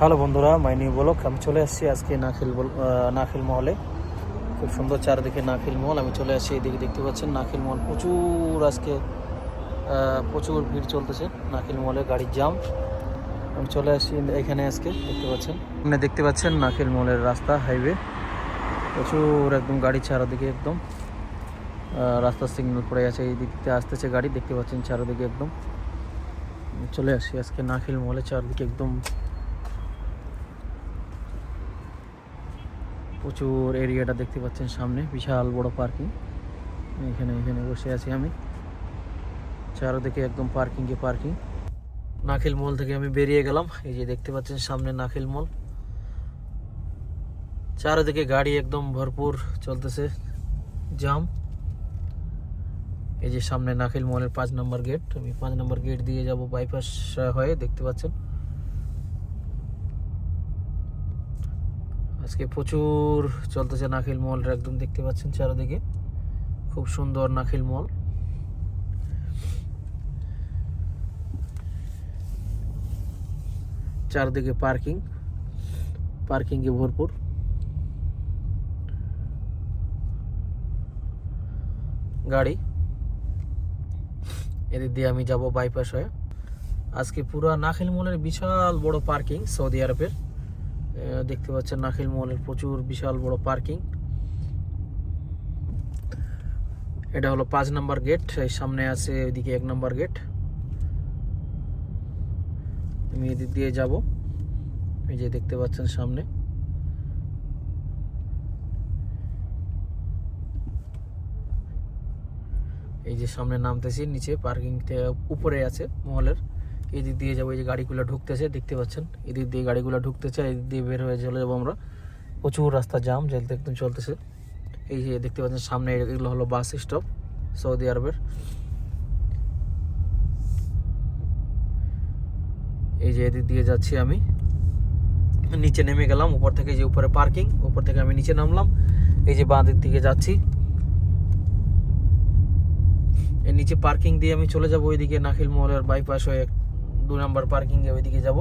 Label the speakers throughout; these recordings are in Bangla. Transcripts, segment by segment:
Speaker 1: হ্যালো বন্ধুরা মাইনি বলক আমি চলে আসছি আজকে নাখিল নাখিল মহলে। খুব সুন্দর চারিদিকে নাখিল মহল। আমি চলে আসছি, এদিকে দেখতে পাচ্ছেন নাখিল মহল। প্রচুর আজকে প্রচুর ভিড় চলতেছে নাখিল মহলে গাড়ির জাম আমি চলে আসছি এখানে আজকে, দেখতে পাচ্ছেন। আপনি দেখতে পাচ্ছেন নাখিল মহলের রাস্তা, হাইওয়ে। প্রচুর একদম গাড়ি চারিদিকে একদম রাস্তার সিগন্যাল পড়ে আছে, এই দিক থেকে আসতেছে গাড়ি, দেখতে পাচ্ছেন চারিদিকে একদম। চলে আসছি আজকে নাখিল মহলে চারিদিকে একদম। প্রচুর এরিয়াটা দেখতে পাচ্ছেন সামনে, বিশাল বড় পার্কিং। এখানে এখানে বসে আছি আমি। চারদিকে একদম পার্কিং পার্কিংয়ে পার্কিং। নাখিল মল থেকে আমি বেরিয়ে গেলাম। এই যে দেখতে পাচ্ছেন সামনে নাখিল মল। চারিদিকে গাড়ি একদম ভরপুর চলতেছে। জাম। এই যে সামনে নাখিল মলের পাঁচ নম্বর গেট। আমি পাঁচ নম্বর গেট দিয়ে যাব, বাইপাস হয়ে দেখতে পাচ্ছেন। আজকে প্রচুর চলতেছে নাখিল মলটা একদম দেখতে পাচ্ছেন চারিদিকে। খুব সুন্দর নাখিল মল চারদিকে পার্কিং, পার্কিংয়ে ভরপুর। গাড়ি। এদিক দিয়ে আমি যাব বাইপাস হয়ে। আজকে পুরা নাখিল মলের বিশাল বড় পার্কিং সৌদি আরবের। দেখতে পাচ্ছেন নাখিল মলের প্রচুর বিশাল বড় পার্কিং। এটা হলো পাঁচ নাম্বার গেট, এই সামনে আছে ওইদিকে এক নাম্বার গেট। আমি এদিক দিয়ে যাব। এই যে দেখতে পাচ্ছেন সামনে। এই যে সামনে নামতেছি, নিচে পার্কিং উপরে আছে মহলের। এদিক দিয়ে যাব, এই যে গাড়িগুলো ঢুকতেছে, দেখতে পাচ্ছেন? এদিক দিয়ে গাড়িগুলো ঢুকতেছে, এদিক দিয়ে বের হয়ে চলে যাব আমরা। প্রচুর রাস্তা জাম চলতে একদম চলতেছে। এই যে দেখতে পাচ্ছেন, সামনে এগুলো হলো বাস স্টপ সৌদি আরবের এই যে এদিক দিয়ে যাচ্ছি আমি। নিচে নেমে গেলাম, উপর থেকে যে উপরে পার্কিং উপর থেকে আমি নিচে নামলাম। এই যে বাঁ দিক দিকে যাচ্ছি নিচে পার্কিং দিয়ে আমি চলে যাব, ওইদিকে নাখিল মহলের বাইপাস হয়ে দু নম্বর পার্কিং এ ওইদিকে যাব,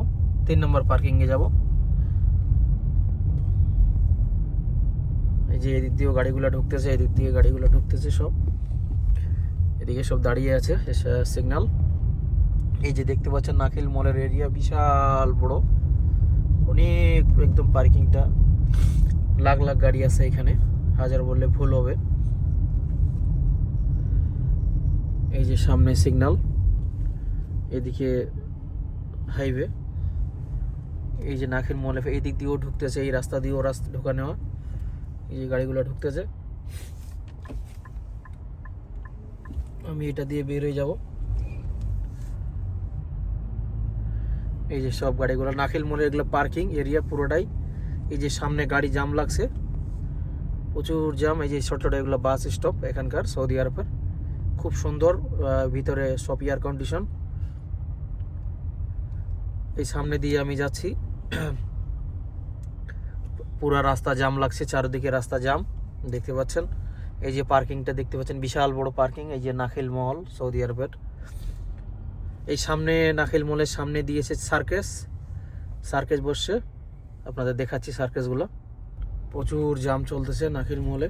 Speaker 1: তিন নম্বর পার্কিং এ যাব। এই যে এদিক দিয়েও গাড়িগুলো ঢুকতেছে, এদিক দিয়ে গাড়িগুলো ঢুকতেছে সব। এদিকে সব দাঁড়িয়ে আছে সিগন্যাল এই যে দেখতে পাচ্ছেন নাখিল মলের এরিয়া বিশাল বড়। অনেক একদম পার্কিংটা লাখ লাখ গাড়ি আছে এখানে, হাজার বললে ভুল হবে। এই যে সামনে সিগন্যাল এদিকে হাইওয়ে। এই যে নাখের মলে এই দিক দিয়েও ঢুকতেছে, এই রাস্তা দিয়েও রাস্তা ঢোকা নেওয়া। এই যে গাড়িগুলো ঢুকতেছে। আমি এটা দিয়ে বের হয়ে যাব। এই যে সব গাড়িগুলো নাখিল মোড়ে এগুলো পার্কিং এরিয়া পুরোটাই। এই যে সামনে গাড়ি জাম লাগছে। প্রচুর জাম এই যে ছোট ছোট এগুলো বাস স্টপ এখানকার সৌদি আরবের। খুব সুন্দর ভিতরে সব এয়ার কন্ডিশন এই সামনে দিয়ে আমি যাচ্ছি। পুরা রাস্তা জাম লাগছে, চারিদিকে রাস্তা জাম, দেখতে পাচ্ছেন? এই যে পার্কিংটা দেখতে পাচ্ছেন, বিশাল বড় পার্কিং, এই যে নাখিল মল সৌদি আরবের। এই সামনে, নাখিল মলের সামনে দিয়েছে সার্কেস। সার্কেস বসছে, আপনাদের দেখাচ্ছি সার্কেসগুলো। প্রচুর জাম চলতেছে নাখিল মলে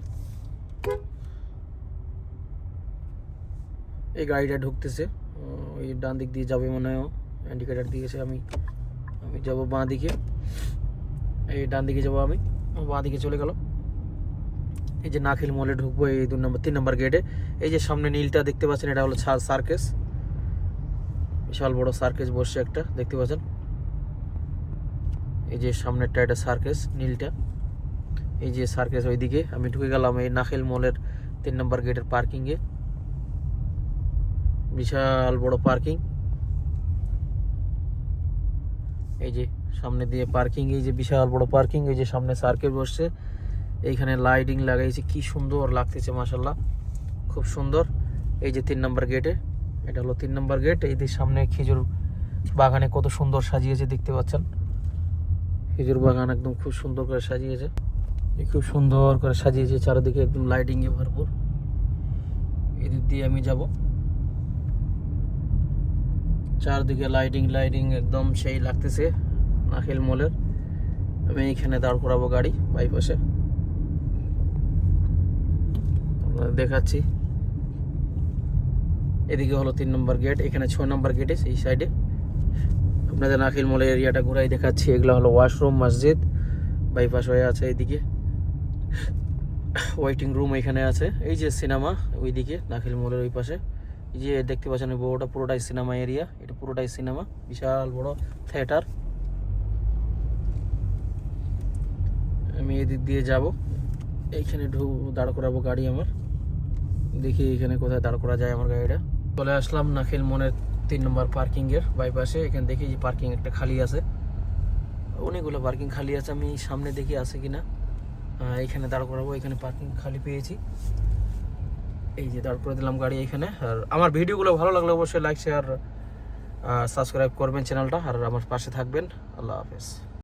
Speaker 1: এই গাড়িটা ঢুকতেছে, ওই ডান দিক দিয়ে যাবে মনে হয় ইন্ডিকেটার দিয়েছে আমি আমি যাব বাঁ দিকে। এই ডান দিকে যাব আমি বাঁ দিকে চলে গেল। এই যে নাখিল মলে ঢুকবো এই দু নম্বর, তিন নম্বর গেটে এই যে সামনে নীলটা দেখতে পাচ্ছেন, এটা হলো সার্কেস বিশাল বড় সার্কেস বসছে একটা, দেখতে পাচ্ছেন? এই যে সামনেরটা এটা সার্কেস নীলটা। এই যে সার্কেস ওইদিকে, আমি ঢুকে গেলাম এই নাখিল মলের তিন নম্বর গেটের পার্কিংয়ে বিশাল বড় পার্কিং এই যে সামনে দিয়ে পার্কিং এই যে বিশাল বড় পার্কিং এই যে সামনে সার্কেল বসছে। এইখানে লাইটিং লাগাইছে, কি সুন্দর লাগতেছে মাসাল্লাহ খুব সুন্দর। এই যে তিন নম্বর গেটে এটা হলো তিন নম্বর গেট এই যে সামনে খেজুর বাগানে কত সুন্দর সাজিয়েছে, দেখতে পাচ্ছেন? খেজুর বাগান একদম খুব সুন্দর করে সাজিয়েছে। খুব সুন্দর করে সাজিয়েছে, চারিদিকে একদম লাইটিং এ ভরপুর। এদিক দিয়ে আমি যাব। চারদিকে লাইটিং লাইটিং একদম সেই লাগতেছে নাখিল মলের। আমি এইখানে দাঁড় করাবো গাড়ি বাইপাসে দেখাচ্ছি। এদিকে হলো তিন নম্বর গেট এখানে ছয় নম্বর গেটে সেই সাইডে আপনাদের নাখিল মলের এরিয়াটা ঘুরাই দেখাচ্ছি। এগুলো হলো ওয়াশরুম মসজিদ বাইপাস হয়ে আছে এইদিকে ওয়েটিং রুম এখানে আছে। এই যে সিনেমা ওইদিকে নাখিল মলের ওই পাশে। যে দেখতে পাচ্ছেন বড়টা পুরোটাই সিনেমা এরিয়া এটা পুরোটাই সিনেমা বিশাল বড় থিয়েটার আমি এদিক দিয়ে যাব, এইখানে ঢু দাঁড় করাবো গাড়ি আমার। দেখি এখানে কোথায় দাঁড় করা যায় আমার গাড়িটা। চলে আসলাম নাখিল মনের তিন নম্বর পার্কিংয়ের বাইপাসে এখানে দেখি যে পার্কিং একটা খালি আছে। অনেকগুলো পার্কিং খালি আছে, আমি সামনে দেখি আছে কিনা। এখানে দাঁড় করাবো, এখানে পার্কিং খালি পেয়েছি। এই যে দাঁড় করে দিলাম গাড়ি এখানে। আর আমার ভিডিওগুলো ভালো লাগলে অবশ্যই লাইক শেয়ার সাবস্ক্রাইব করবেন চ্যানেলটা। আর আমার পাশে থাকবেন। আল্লাহ হাফেজ।